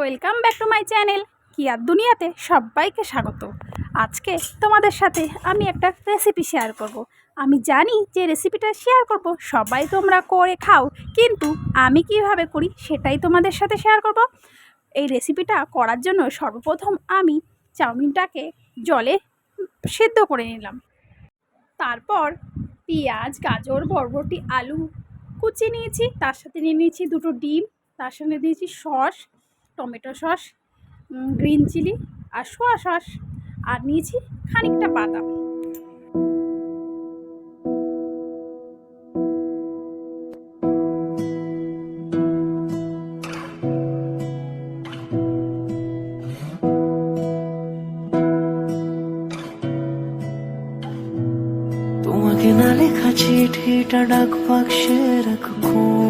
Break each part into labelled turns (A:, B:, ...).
A: Welcome back to my channel কিয়ার দুনিয়াতে সবাইকে স্বাগত। আজকে তোমাদের সাথে আমি একটা রেসিপি শেয়ার করব। আমি জানি যে রেসিপিটা শেয়ার করব, সবাই তোমরা করে খাও, কিন্তু আমি কীভাবে করি সেটাই তোমাদের সাথে শেয়ার করব। এই রেসিপিটা করার জন্য সর্বপ্রথম আমি চাউমিনটাকে জলে সেদ্ধ করে নিলাম। তারপর পেঁয়াজ, গাজর, বরবটি, আলু কুচি নিয়েছি, তার সাথে নিয়ে নিয়েছি দুটো ডিম, তার সঙ্গে দিয়েছি sauce tomato sauce green chilli আর সোয়া সস। আর নিয়েছি খানিকটা বাদাম।
B: তোমাকে না লেখা চিঠিটা ডাক, বাক্সে রাখো। কোণে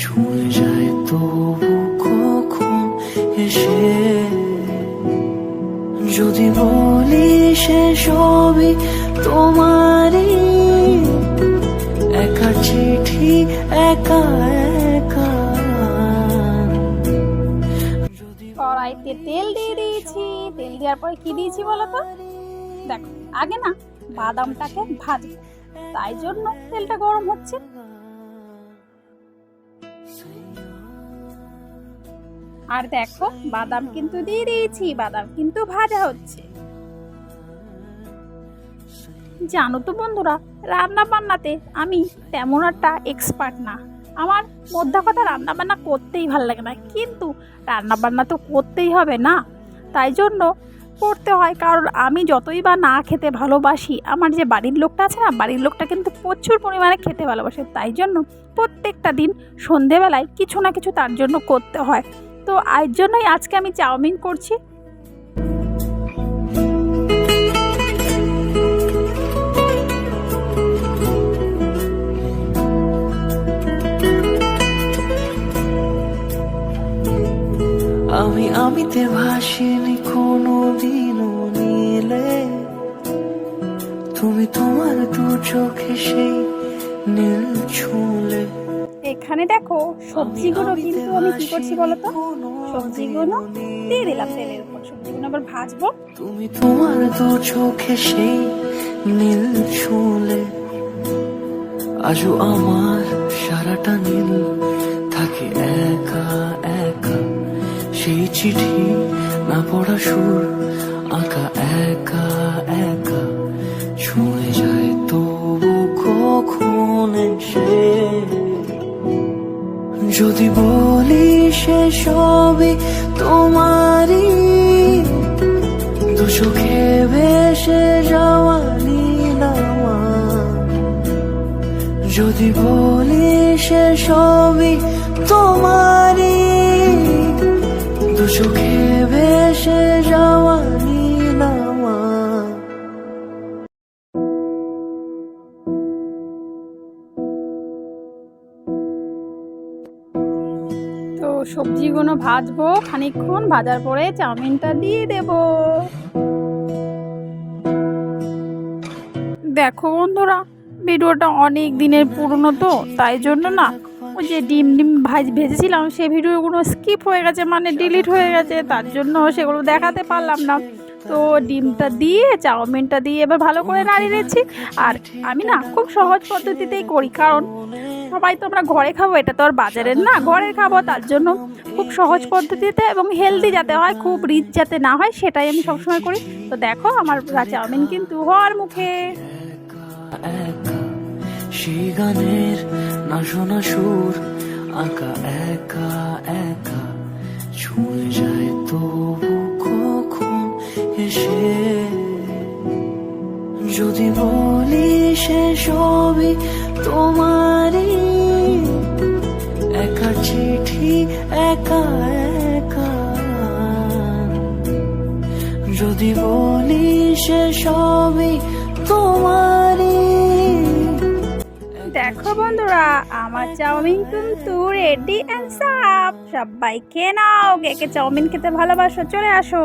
B: ছুঁয়ে যায় তবু কখন এসে? যদি বলি সে সবই তোমারই একা চিঠি একা একা।
A: কড়াইতে তেল দিয়ে দিয়েছি। তেল দেওয়ার পরে কী দিয়েছি বলো তো? দেখো আগে না বাদামটাকে ভাজবো তাই জন্য তেলটা গরম হচ্ছে। আর দেখো, বাদাম কিন্তু দিয়ে দিয়েছি, বাদাম কিন্তু ভাজা হচ্ছে। জানো তো বন্ধুরা রান্না বান্নাতে আমি তেমন একটা এক্সপার্ট না। আমার মধ্যা কথা রান্না বান্না করতেই ভালো লাগে না, কিন্তু রান্না বান্না তো করতেই হবে না। তাই জন্য করতে হয়, কারণ আমি যতই বা না খেতে ভালোবাসি, আমার যে বাড়ির লোকটা আছে না, বাড়ির লোকটা কিন্তু প্রচুর পরিমাণে খেতে ভালোবাসে। তাই জন্য প্রত্যেকটা দিন সন্ধেবেলায় কিছু না কিছু তার জন্য করতে হয়। তো এর জন্যই আজকে আমি চাউমিন করছি।
B: আমি আমিতে ভাসিনি কোনো দিনও নীলে। তুমি তোমার দু চোখে সেই নীল ছুলে।
A: এখানে দেখো সবজিগুলো কিন্তু আমি কি করছি বলো তো সবজিগুলো দিয়ে দিলাম তেলের উপর। সবজিগুলো আবার ভাজবো।
B: তুমি তোমার দু চোখে সেই নীল ছুলে আজও আমার সারাটা নীল থাকে একা একা। সেই চিঠি না পড়া সুর আঁকা একা একা। যদি বলি সে সবই তোমারই, দু চোখে ভেসে যাওয়া নীলামা যদি বলি সে সবই তোমারই, দু চোখে ভেসে যাওয়া
A: সবজিগুলো ভাজবো খানিকক্ষণ, ভাজার পরে চাউমিনটা দিয়ে দেব। দেখো বন্ধুরা, ভিডিওটা অনেক দিনের পুরনো তো, তাই জন্য না ওই যে ডিম ডিম ভাজ ভেজেছিলাম, সেই ভিডিওগুলো স্কিপ হয়ে গেছে মানে ডিলিট হয়ে গেছে, তার জন্য সেগুলো দেখাতে পারলাম না। তো ডিমটা দিয়ে, চাউমিনটা দিয়ে এবার ভালো করে নাড়িয়ে নিচ্ছি। আর আমি না খুব সহজ পদ্ধতিতেই করি, কারণ সবাই তো আমরা ঘরে খাব, এটা তো আর বাজারের না। ঘরে খাব, তার জন্য খুব সহজ পদ্ধতিতে এবং হেলদি যাতে হয়, খুব রিচ যাতে না হয়, সেটাই আমি সবসময় করি। তো দেখো, আমার চাউমিন কিন্তু হওয়ার মুখে।
B: সেই গানের না শোনা সুর, আঁকা একা একা ছুঁয়ে যায় তবু কখন এসে যদি বলি সে সবই তোমারই। একা চিঠি একা একা। যদি বলি সে সবই তোমারই।
A: দেখো বন্ধুরা আমার চাউমিন কিন্তু রেডি অ্যান্ড সাফ সবাই খেয়ে নাও কে কে চাউমিন খেতে ভালোবাসো চলে আসো।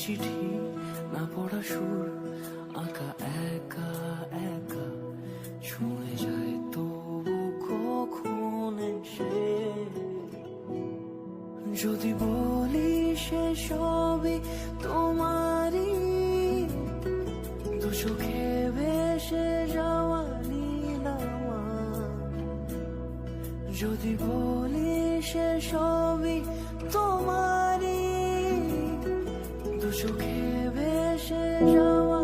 B: চিঠি, না পড়া সুর, আঁকা একা একা। ছুঁয়ে যায় তবু কখন সে যদি বলি সে সবই তোমারই, দু চোখে ভেসে যাওয়া নীলামা যদি বলি সে সবই তোমারই দু চোখে ভেসে যাওয়া